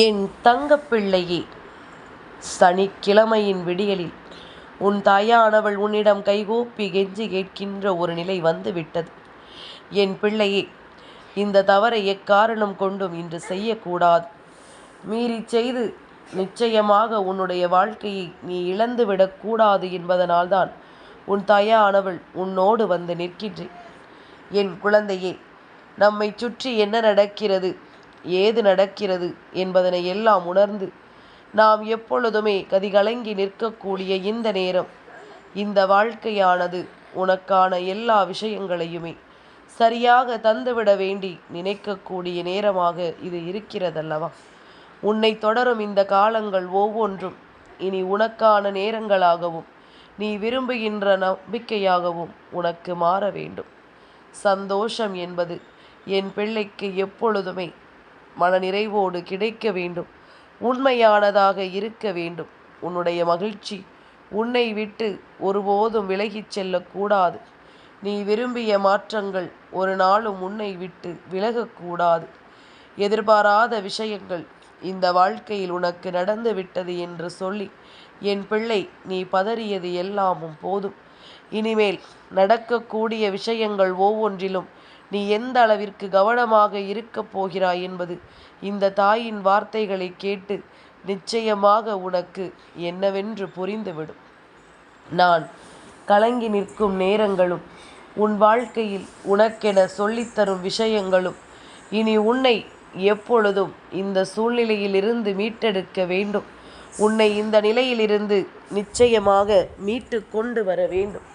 என் தங்கப்பிள்ளையே சனிக்கிழமையின் விடியலில் உன் தாயானவள் உன்னிடம் கைகூப்பி கெஞ்சி கேட்கின்ற ஒரு நிலை வந்து விட்டது என் பிள்ளையே இந்த தவறை எக்காரணம் கொண்டும் இன்று செய்யக்கூடாது. மீறி செய்து நிச்சயமாக உன்னுடைய வாழ்க்கையை நீ இழந்துவிடக்கூடாது என்பதனால்தான் உன் தாயானவள் உன்னோடு வந்து நிற்கின்றேன். என் குழந்தையே நம்மை சுற்றி என்ன நடக்கிறது? ஏது நடக்கிறது என்பதனை எல்லாம் உணர்ந்து நாம் எப்பொழுதுமே கதிகலங்கி நிற்கக்கூடிய இந்த நேரம் இந்த வாழ்க்கையானது உனக்கான எல்லா விஷயங்களையுமே சரியாக தந்துவிட வேண்டி நினைக்கக்கூடிய நேரமாக இது இருக்கிறதல்லவா? உன்னை தொடரும் இந்த காலங்கள் ஒவ்வொன்றும் இனி உனக்கான நேரங்களாகவும் நீ விரும்புகின்ற நம்பிக்கையாகவும் உனக்கு மாற வேண்டும். சந்தோஷம் என்பது என் பிள்ளைக்கு எப்பொழுதுமே மனநிறைவோடு கிடைக்க வேண்டும். உண்மையானதாக இருக்க வேண்டும். உன்னுடைய மகிழ்ச்சி உன்னை விட்டு ஒருபோதும் விலகிச் செல்லக்கூடாது. நீ விரும்பிய மாற்றங்கள் ஒரு நாளும் உன்னை விட்டு விலகக்கூடாது. எதிர்பாராத விஷயங்கள் இந்த வாழ்க்கையில் உனக்கு நடந்து விட்டது என்று சொல்லி என் பிள்ளை நீ பதறியது எல்லாமும் போதும். இனிமேல் நடக்கக்கூடிய விஷயங்கள் ஒவ்வொன்றிலும் நீ எந்த அளவிற்கு கவனமாக இருக்கப் போகிறாய் என்பது இந்த தாயின் வார்த்தைகளை கேட்டு நிச்சயமாக உனக்கு என்னவென்று புரிந்துவிடும். நான் கலங்கி நிற்கும் நேரங்களும் உன் வாழ்க்கையில் உனக்கென சொல்லித்தரும் விஷயங்களும் இனி உன்னை எப்பொழுதும் இந்த சூழ்நிலையிலிருந்து மீட்டெடுக்க வேண்டும். உன்னை இந்த நிலையிலிருந்து நிச்சயமாக மீட்டு கொண்டு வர வேண்டும்.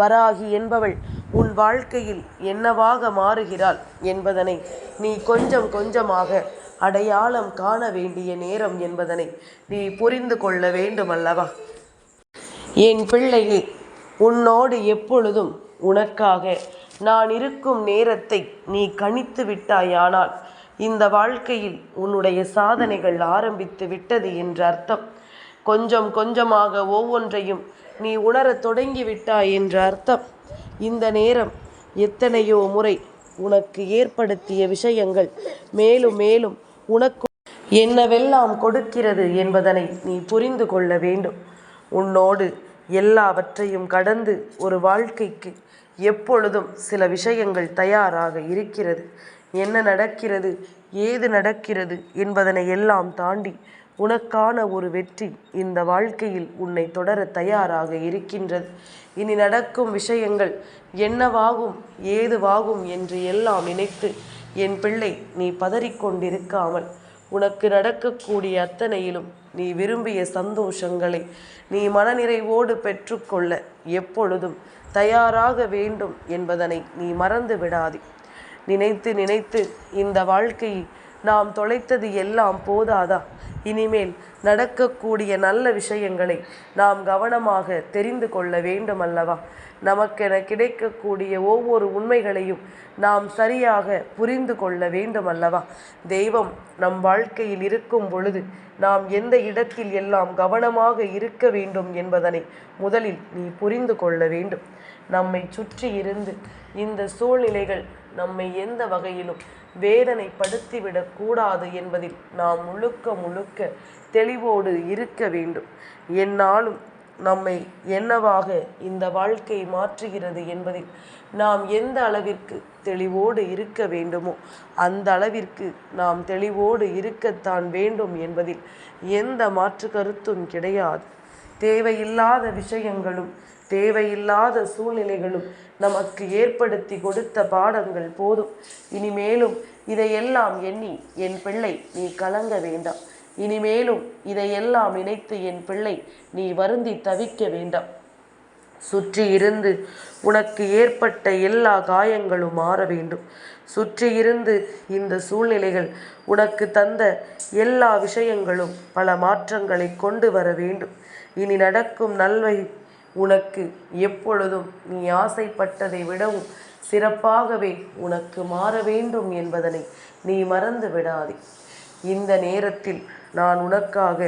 வராகி என்பவள் உன் வாழ்க்கையில் என்னவாக மாறுகிறாள் என்பதனை நீ கொஞ்சம் கொஞ்சமாக அடையாளம் காண வேண்டிய நேரம் என்பதனை நீ புரிந்து கொள்ள வேண்டும் அல்லவா என் பிள்ளையே உன்னோடு எப்பொழுதும் உனக்காக நான் இருக்கும் நேரத்தை நீ கணித்து விட்டாயானால் இந்த வாழ்க்கையில் உன்னுடைய சாதனைகள் ஆரம்பித்து விட்டது என்ற அர்த்தம். கொஞ்சம் கொஞ்சமாக ஒவ்வொன்றையும் நீ உணரத் தொடங்கிவிட்டாய் என்ற அர்த்தம். இந்த நேரம் எத்தனையோ முறை உனக்கு ஏற்படுத்திய விஷயங்கள் மேலும் மேலும் உனக்கு என்னவெல்லாம் கொடுக்கிறது என்பதனை நீ புரிந்து கொள்ள வேண்டும். உன்னோடு எல்லாவற்றையும் கடந்து ஒரு வாழ்க்கைக்கு எப்பொழுதும் சில விஷயங்கள் தயாராக இருக்கிறது. என்ன நடக்கிறது ஏது நடக்கிறது என்பதனை எல்லாம் தாண்டி உனக்கான ஒரு வெற்றி இந்த வாழ்க்கையில் உன்னை தொடர தயாராக இருக்கின்றது. இனி நடக்கும் விஷயங்கள் என்னவாகும் ஏதுவாகும் என்று எல்லாம் நினைத்து என் பிள்ளை நீ பதறிக்கொண்டிருக்காமல் உனக்கு நடக்கக்கூடிய அத்தனையிலும் நீ விரும்பிய சந்தோஷங்களை நீ மனநிறைவோடு பெற்றுக்கொள்ள எப்பொழுதும் தயாராக வேண்டும் என்பதனை நீ மறந்து விடாதே நினைத்து நினைத்து இந்த வாழ்க்கையை நாம் தொலைத்தது எல்லாம் போதாதா? இனிமேல் நடக்கக்கூடிய நல்ல விஷயங்களை நாம் கவனமாக தெரிந்து கொள்ள வேண்டும் அல்லவா நமக்கென கிடைக்கக்கூடிய ஒவ்வொரு உண்மைகளையும் நாம் சரியாக புரிந்து கொள்ள வேண்டும் அல்லவா தெய்வம் நம் வாழ்க்கையில் இருக்கும் பொழுது நாம் எந்த இடத்தில் எல்லாம் கவனமாக இருக்க வேண்டும் என்பதனை முதலில் நீ புரிந்து கொள்ள வேண்டும். நம்மை சுற்றி இருந்து இந்த சூழ்நிலைகள் நம்மை எந்த வகையிலும் வேதனைப்படுத்திவிடக் கூடாது என்பதில் நாம் முழுக்க முழுக்க தெளிவோடு இருக்க வேண்டும். என்னாலும் நம்மை என்னவாக இந்த வாழ்க்கை மாற்றுகிறது என்பதில் நாம் எந்த அளவிற்கு தெளிவோடு இருக்க வேண்டுமோ அந்த அளவிற்கு நாம் தெளிவோடு இருக்கத்தான் வேண்டும் என்பதில் எந்த மாற்று கருத்தும் கிடையாது. தேவையில்லாத விஷயங்களும் தேவையில்லாத சூழ்நிலைகளும் நமக்கு ஏற்படுத்தி கொடுத்த பாடங்கள் போதும். இனிமேலும் இதையெல்லாம் எண்ணி என் பிள்ளை நீ கலங்க வேண்டாம். இனிமேலும் இதையெல்லாம் நினைத்து என் பிள்ளை நீ வருந்தி தவிக்க வேண்டாம். சுற்றி இருந்து உனக்கு ஏற்பட்ட எல்லா காயங்களும் மாற வேண்டும். சுற்றி இருந்து இந்த சூழ்நிலைகள் உனக்கு தந்த எல்லா விஷயங்களும் பல மாற்றங்களை கொண்டு வர வேண்டும். இனி நடக்கும் நல்வை உனக்கு எப்பொழுதும் நீ ஆசைப்பட்டதை விடவும் சிறப்பாகவே உனக்கு மாற வேண்டும் என்பதனை நீ மறந்து விடாதே. இந்த நேரத்தில் நான் உனக்காக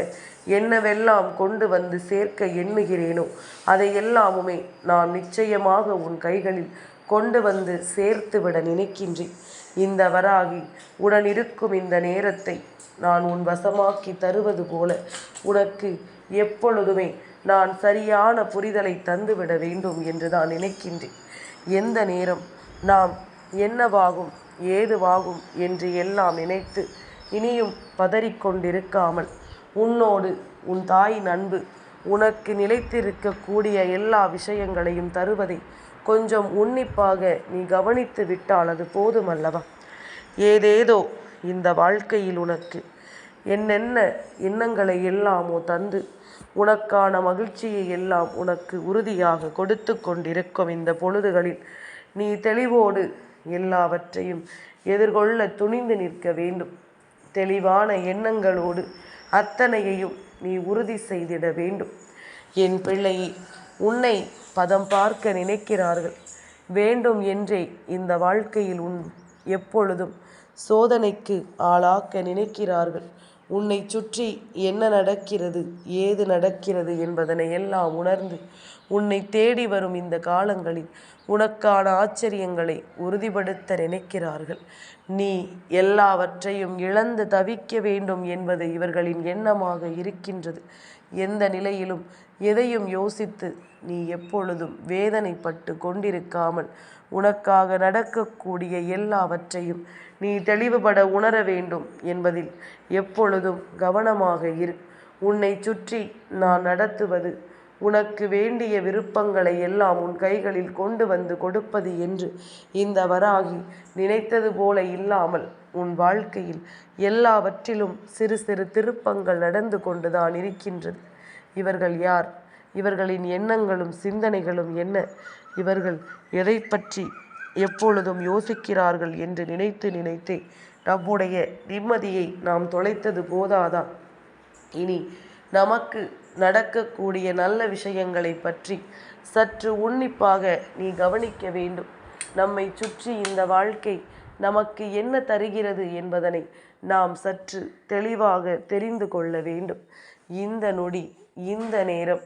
என்னவெல்லாம் கொண்டு வந்து சேர்க்க எண்ணுகிறேனோ அதை எல்லாமுமே நான் நிச்சயமாக உன் கைகளில் கொண்டு வந்து சேர்த்து விட நினைக்கின்றேன். இந்த வராகி உடனிருக்கும் இந்த நேரத்தை நான் உன் வசமாக்கி தருவது போல உனக்கு எப்பொழுதுமே நான் சரியான புரிதலை தந்துவிட வேண்டும் என்று நான் நினைக்கின்றேன். எந்த நேரம் நாம் என்னவாகும் ஏதுவாகும் என்று எல்லாம் நினைத்து இனியும் பதறிக்கொண்டிருக்காமல் உன்னோடு உன் தாயின் அன்பு உனக்கு நிலைத்திருக்கக்கூடிய எல்லா விஷயங்களையும் தருவதை கொஞ்சம் உன்னிப்பாக நீ கவனித்து விட்டால் அது போதுமல்லவா? ஏதேதோ இந்த வாழ்க்கையில் உனக்கு என்னென்ன எண்ணங்களை எல்லாமோ தந்து உனக்கான மகிழ்ச்சியை எல்லாம் உனக்கு உறுதியாக கொடுத்து கொண்டிருக்கும் இந்த பொழுதுகளில் நீ தெளிவோடு எல்லாவற்றையும் எதிர்கொள்ள துணிந்து நிற்க வேண்டும். தெளிவான எண்ணங்களோடு அத்தனையையும் நீ உறுதி செய்திட வேண்டும். என் பிள்ளையை உன்னை பதம் பார்க்க நினைக்கிறார்கள். வேண்டும் என்றே இந்த வாழ்க்கையில் உன் எப்பொழுதும் சோதனைக்கு ஆளாக்க நினைக்கிறார்கள். உன்னை சுற்றி என்ன நடக்கிறது ஏது நடக்கிறது என்பதனை எல்லாம் உணர்ந்து உன்னை தேடி வரும் இந்த காலங்களில் உனக்கான ஆச்சரியங்களை உறுதிப்படுத்த நினைக்கிறார்கள். நீ எல்லாவற்றையும் இழந்து தவிக்க வேண்டும் என்பது இவர்களின் எண்ணமாக இருக்கின்றது. எந்த நிலையிலும் எதையும் யோசித்து நீ எப்பொழுதும் வேதனைப்பட்டு கொண்டிருக்காமல் உனக்காக நடக்கக்கூடிய எல்லாவற்றையும் நீ தெளிவுபட உணர வேண்டும் என்பதில் எப்பொழுதும் கவனமாக இரு. உன்னை சுற்றி நான் நடத்துவது உனக்கு வேண்டிய விருப்பங்களை எல்லாம் உன் கைகளில் கொண்டு வந்து கொடுப்பது என்று இந்த வராகி நினைத்தது போல இல்லாமல் உன் வாழ்க்கையில் எல்லாவற்றிலும் சிறு சிறு திருப்பங்கள் நடந்து கொண்டுதான் இருக்கின்றது. இவர்கள் யார்? இவர்களின் எண்ணங்களும் சிந்தனைகளும் என்ன? இவர்கள் எதை பற்றி எப்பொழுதும் யோசிக்கிறார்கள் என்று நினைத்து நினைத்து நம்முடைய நிம்மதியை நாம் தொலைத்தது போதாதா? இனி நமக்கு நடக்கக்கூடிய நல்ல விஷயங்களை பற்றி சற்று உன்னிப்பாக நீ கவனிக்க வேண்டும். நம்மை சுற்றி இந்த வாழ்க்கை நமக்கு என்ன தருகிறது என்பதனை நாம் சற்று தெளிவாக தெரிந்து கொள்ள வேண்டும். இந்த நொடி இந்த நேரம்.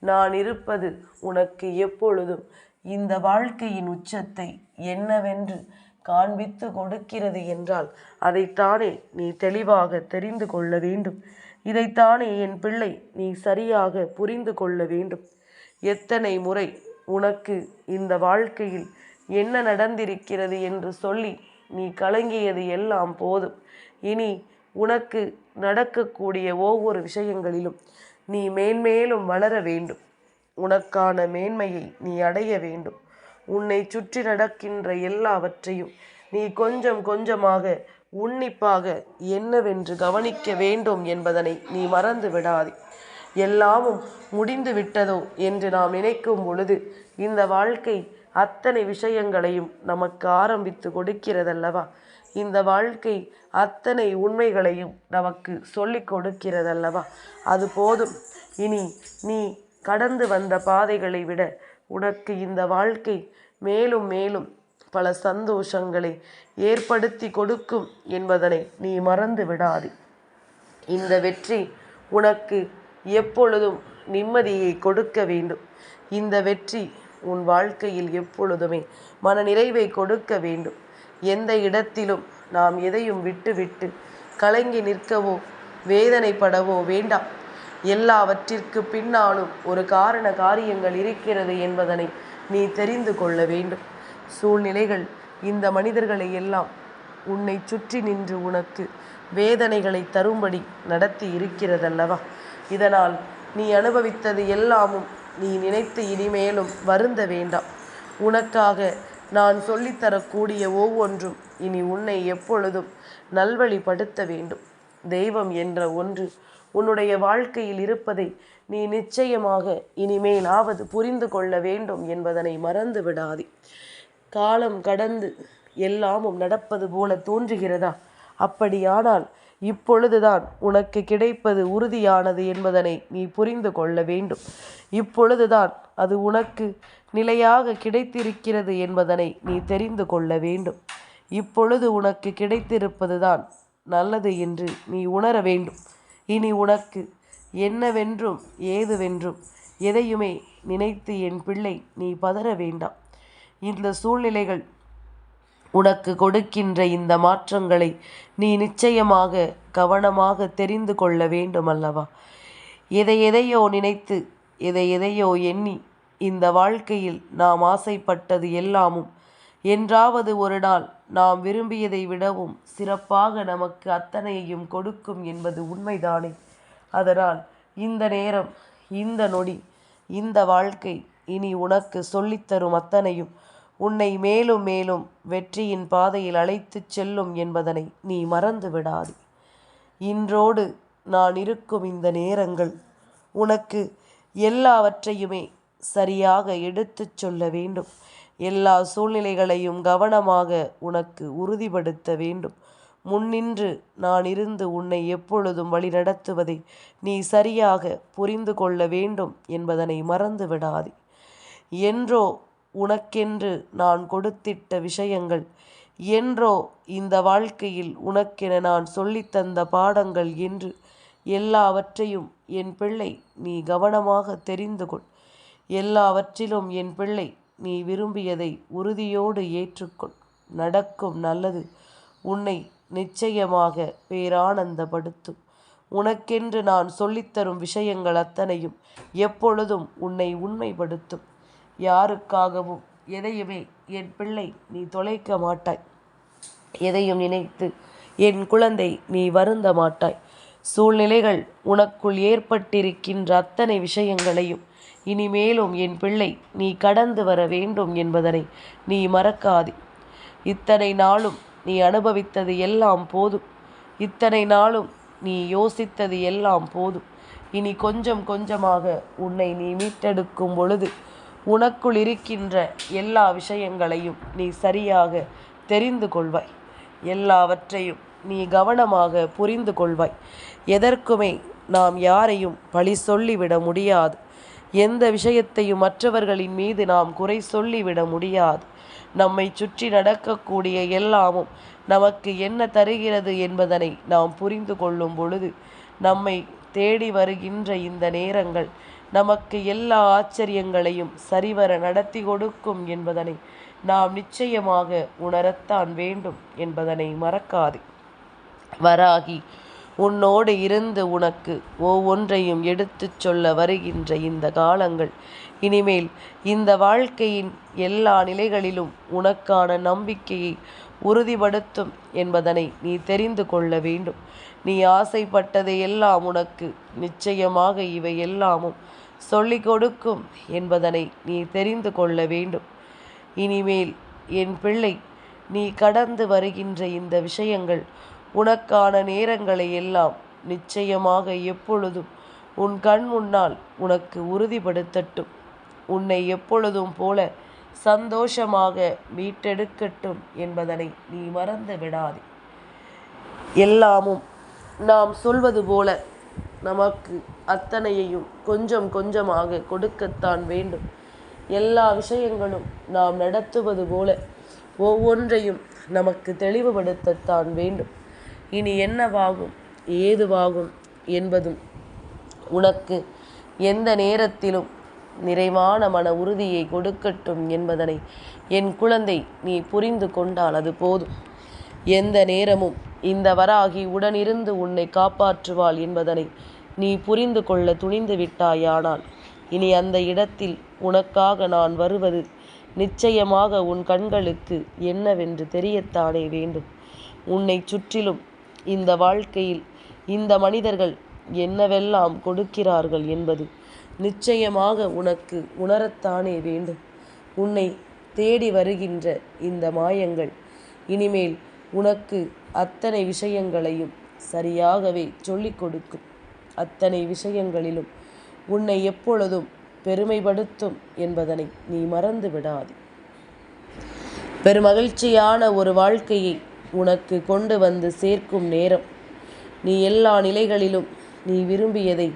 நான் இருப்பது உனக்கு எப்பொழுதும் இந்த வாழ்க்கையின் உச்சத்தை என்னவென்று காண்பித்து கொடுக்கிறது என்றால் அதைத்தானே நீ தெளிவாக தெரிந்து கொள்ள வேண்டும். இதைத்தானே என் பிள்ளை நீ சரியாக புரிந்து கொள்ள வேண்டும். எத்தனை முறை உனக்கு இந்த வாழ்க்கையில் என்ன நடந்திருக்கிறது என்று சொல்லி நீ கலங்கியது எல்லாம் போதும். இனி உனக்கு நடக்கக்கூடிய ஒவ்வொரு விஷயங்களிலும் நீ மேன்மேலும் வளர வேண்டும். உனக்கான மேன்மையை நீ அடைய வேண்டும். உன்னை சுற்றி நடக்கின்ற எல்லாவற்றையும் நீ கொஞ்சம் கொஞ்சமாக உன்னிப்பாக என்னவென்று கவனிக்க வேண்டும் என்பதனை நீ மறந்து விடாதே. எல்லாமும் முடிந்து விட்டதோ என்று நாம் நினைக்கும் பொழுது இந்த வாழ்க்கை அத்தனை விஷயங்களையும் நமக்கு ஆரம்பித்து கொடுக்கிறதல்லவா? இந்த வாழ்க்கை அத்தனை உண்மைகளையும் நமக்கு சொல்லிக் கொடுக்கிறதல்லவா? அது போதும். இனி நீ கடந்து வந்த பாதைகளை விட உனக்கு இந்த வாழ்க்கை மேலும் மேலும் பல சந்தோஷங்களை ஏற்படுத்தி கொடுக்கும் என்பதனை நீ மறந்து விடாதே. இந்த வெற்றி உனக்கு எப்பொழுதும் நிம்மதியை கொடுக்க வேண்டும். இந்த வெற்றி உன் வாழ்க்கையில் எப்பொழுதுமே மன நிறைவை கொடுக்க வேண்டும். எந்த இடத்திலும் நாம் எதையும் விட்டுவிட்டு கலங்கி நிற்கவோ வேதனைப்படவோ வேண்டாம். எல்லாவற்றிற்கு பின்னாலும் ஒரு காரண காரியங்கள் இருக்கிறது என்பதனை நீ தெரிந்து கொள்ள வேண்டும். சூழ்நிலைகள் இந்த மனிதர்களை எல்லாம் உன்னை சுற்றி நின்று உனக்கு வேதனைகளை தரும்படி நடத்தி இருக்கிறதல்லவா? இதனால் நீ அனுபவித்தது எல்லாமும் நீ நினைத்து இனிமேலும் வருந்த வேண்டாம். உனக்காக நான் சொல்லித்தரக்கூடிய ஒவ்வொன்றும் இனி உன்னை எப்பொழுதும் நல்வழிப்படுத்த வேண்டும். தெய்வம் என்ற ஒன்று உன்னுடைய வாழ்க்கையில் இருப்பதை நீ நிச்சயமாக இனிமேலாவது புரிந்து கொள்ள வேண்டும் என்பதனை மறந்து விடாதே. காலம் கடந்து எல்லாமும் நடப்பது போல தோன்றுகிறதா? அப்படியானால் இப்பொழுதுதான் உனக்கு கிடைப்பது உறுதியானது என்பதனை நீ புரிந்து கொள்ள வேண்டும். இப்பொழுதுதான் அது உனக்கு நிலையாக கிடைத்திருக்கிறது என்பதனை நீ தெரிந்து கொள்ள வேண்டும். இப்பொழுது உனக்கு கிடைத்திருப்பதுதான் நல்லது என்று நீ உணர வேண்டும். இனி உனக்கு என்னவென்றும் ஏதுவென்றும் எதையுமே நினைத்து என் பிள்ளை நீ பதற வேண்டாம். இந்த சூழ்நிலைகள் உனக்கு கொடுக்கின்ற இந்த மாற்றங்களை நீ நிச்சயமாக கவனமாக தெரிந்து கொள்ள வேண்டும் அல்லவா எதை எதையோ நினைத்து எதை எதையோ எண்ணி இந்த வாழ்க்கையில் நாம் ஆசைப்பட்டது எல்லாமும் என்றாவது ஒரு நாள் நாம் விரும்பியதை விடவும் சிறப்பாக நமக்கு அத்தனையையும் கொடுக்கும் என்பது உண்மைதானே? அதனால் இந்த நேரம் இந்த நொடி இந்த வாழ்க்கை இனி உனக்கு சொல்லித்தரும் அத்தனையும் உன்னை மேலும் மேலும் வெற்றியின் பாதையில் அழைத்துச் செல்லும் என்பதனை நீ மறந்து விடாதே. இன்றோடு நான் இருக்கும் இந்த நேரங்கள் உனக்கு எல்லாவற்றையுமே சரியாக எடுத்துச் சொல்ல வேண்டும். எல்லா சூழ்நிலைகளையும் கவனமாக உனக்கு உறுதிப்படுத்த வேண்டும். முன்னின்று நான் இருந்து உன்னை எப்பொழுதும் வழிநடத்துவதை நீ சரியாக புரிந்து கொள்ள வேண்டும் என்பதனை மறந்து விடாதே என்றோ உனக்கென்று நான் கொடுத்திட்ட விஷயங்கள் என்றோ இந்த வாழ்க்கையில் உனக்கென நான் சொல்லித்தந்த பாடங்கள் என்று எல்லாவற்றையும் என் பிள்ளை நீ கவனமாக தெரிந்து கொள். எல்லாவற்றிலும் என் பிள்ளை நீ விரும்பியதை உறுதியோடு ஏற்றுக்கொள். நடக்கும் நல்லது. உன்னை நிச்சயமாக பேரானந்தப்படுத்தும் உனக்கென்று நான் சொல்லித்தரும் விஷயங்கள் அத்தனையும் எப்பொழுதும் உன்னை உண்மைப்படுத்தும். யாருக்காகவும் எதையுமே என் பிள்ளை நீ தொலைக்க மாட்டாய். எதையும் நினைத்து என் குழந்தை நீ வருந்த மாட்டாய். சூழ்நிலைகள் உனக்குள் ஏற்பட்டிருக்கின்ற அத்தனை விஷயங்களையும் இனிமேலும் என் பிள்ளை நீ கடந்து வர வேண்டும் என்பதனை நீ மறக்காதே. இத்தனை நாளும் நீ அனுபவித்தது எல்லாம் போதும். இத்தனை நாளும் நீ யோசித்தது எல்லாம் போதும். இனி கொஞ்சம் கொஞ்சமாக உன்னை நீ மீட்டெடுக்கும் பொழுது உனக்குள் இருக்கின்ற எல்லா விஷயங்களையும் நீ சரியாக தெரிந்து கொள்வாய். எல்லாவற்றையும் நீ கவனமாக புரிந்து கொள்வாய். எதற்குமே நாம் யாரையும் பழி சொல்லிவிட முடியாது. எந்த விஷயத்தையும் மற்றவர்களின் மீது நாம் குறை சொல்லிவிட முடியாது. நம்மை சுற்றி நடக்கக்கூடிய எல்லாமும் நமக்கு என்ன தருகிறது என்பதனை நாம் புரிந்து கொள்ளும் பொழுது நம்மை தேடி வருகின்ற இந்த நேரங்கள் நமக்கு எல்லா ஆச்சரியங்களையும் சரிவர நடத்தி கொடுக்கும் என்பதனை நாம் நிச்சயமாக உணரத்தான் வேண்டும் என்பதனை மறக்காது. வராகி உன்னோடு இருந்து உனக்கு ஒவ்வொன்றையும் எடுத்துச் சொல்ல வருகின்ற இந்த காலங்கள். இனிமேல் இந்த வாழ்க்கையின் எல்லா நிலைகளிலும் உனக்கான நம்பிக்கையை உறுதிப்படுத்தும் என்பதனை நீ தெரிந்து கொள்ள வேண்டும். நீ ஆசைப்பட்டதை எல்லாம் உனக்கு நிச்சயமாக இவை எல்லாமும் சொல்லிக் கொடுக்கும் என்பதனை நீ தெரிந்து கொள்ள வேண்டும். இனிமேல் என் பிள்ளை நீ கடந்து வருகின்ற இந்த விஷயங்கள் உனக்கான நேரங்களை எல்லாம் நிச்சயமாக எப்பொழுதும் உன் கண் முன்னால் உனக்கு உறுதிப்படுத்தட்டும். உன்னை எப்பொழுதும் போல சந்தோஷமாக மீட்டெடுக்கட்டும் என்பதனை நீ மறந்து விடாதே. எல்லாமும் நாம் சொல்வது போல நமக்கு அத்தனையையும் கொஞ்சம் கொஞ்சமாக கொடுக்கத்தான் வேண்டும். எல்லா விஷயங்களும் நாம் நடத்துவது போல ஒவ்வொன்றையும் நமக்கு தெளிவுபடுத்தத்தான் வேண்டும். இனி என்னவாகும்? ஏதுவாகும் என்பதும் உனக்கு எந்த நேரத்திலும் நிறைவான மன உறுதியை கொடுக்கட்டும் என்பதனை என் குழந்தை நீ புரிந்து கொண்டால் அது போதும். எந்த நேரமும் இந்த வராகி உடனிருந்து உன்னை காப்பாற்றுவாள் என்பதனை நீ புரிந்து கொள்ள துணிந்து விட்டாயானால் இனி அந்த இடத்தில் உனக்காக நான் வருவது நிச்சயமாக உன் கண்களுக்கு என்னவென்று தெரியத்தானே வேண்டும். உன்னை சுற்றிலும் இந்த வாழ்க்கையில் இந்த மனிதர்கள் என்னவெல்லாம் கொடுக்கிறார்கள் என்பது நிச்சயமாக உனக்கு உணரத்தானே வேண்டும். உன்னை தேடி வருகின்ற இந்த மாயங்கள் இனிமேல் உனக்கு அத்தனை விஷயங்களையும் சரியாகவே சொல்லிக் கொடுக்கும். அத்தனை விஷயங்களிலும் உன்னை எப்பொழுதும் பெருமைப்படுத்தும் என்பதனை நீ மறந்து விடாது பெருமகிழ்ச்சியான ஒரு வாழ்க்கையை உனக்கு கொண்டு வந்து சேர்க்கும் நேரம். நீ எல்லா நிலைகளிலும் நீ விரும்பியதை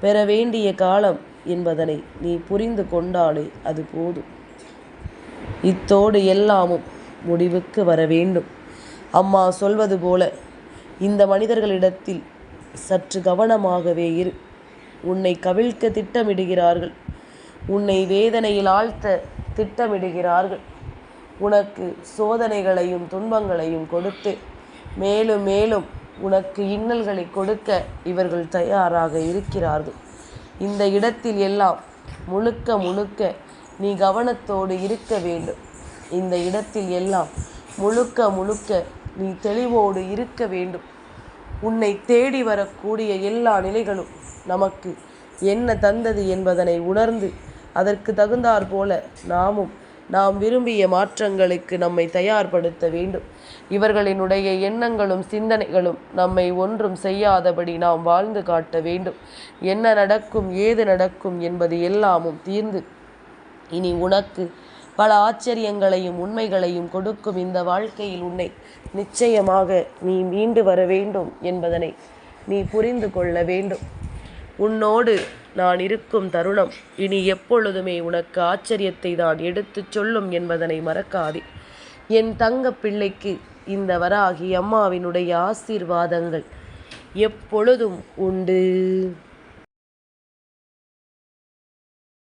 பெற வேண்டிய காலம் என்பதனை நீ புரிந்து கொண்டாலே அது போதும். இத்தோடு எல்லாமும் முடிவுக்கு வர வேண்டும். அம்மா சொல்வது போல இந்த மனிதர்களிடத்தில் சற்று கவனமாகவே இரு. உன்னை கவிழ்க்க திட்டமிடுகிறார்கள். உன்னை வேதனையில் ஆழ்த்த திட்டமிடுகிறார்கள். உனக்கு சோதனைகளையும் துன்பங்களையும் கொடுத்து மேலும் மேலும் உனக்கு இன்னல்களை கொடுக்க இவர்கள் தயாராக இருக்கிறார்கள். இந்த இடத்தில் எல்லாம் முழுக்க முழுக்க நீ கவனத்தோடு இருக்க வேண்டும். இந்த இடத்தில் எல்லாம் முழுக்க முழுக்க நீ தெளிவோடு இருக்க வேண்டும். உன்னை தேடி வரக்கூடிய எல்லா நிலைகளும் நமக்கு என்ன தந்தது என்பதனை உணர்ந்து அதற்கு தகுந்தாற் போல நாமும் நாம் விரும்பிய மாற்றங்களுக்கு நம்மை தயார்படுத்த வேண்டும். இவர்களினுடைய எண்ணங்களும் சிந்தனைகளும் நம்மை ஒன்றும் செய்யாதபடி நாம் வாழ்ந்து காட்ட வேண்டும். என்ன நடக்கும் ஏது நடக்கும் என்பது எல்லாமும் தீர்ந்து இனி உனக்கு பல ஆச்சரியங்களையும் உண்மைகளையும் கொடுக்கும் இந்த வாழ்க்கையில் உன்னை நிச்சயமாக நீ மீண்டு வர வேண்டும் என்பதனை நீ புரிந்து கொள்ள வேண்டும். உன்னோடு நான் இருக்கும் தருணம் இனி எப்பொழுதுமே உனக்கு ஆச்சரியத்தை தான் எடுத்துச் சொல்லும் என்பதனை மறக்காதே. என் தங்க பிள்ளைக்கு இந்த வராகி அம்மாவினுடைய ஆசீர்வாதங்கள் எப்பொழுதும் உண்டு.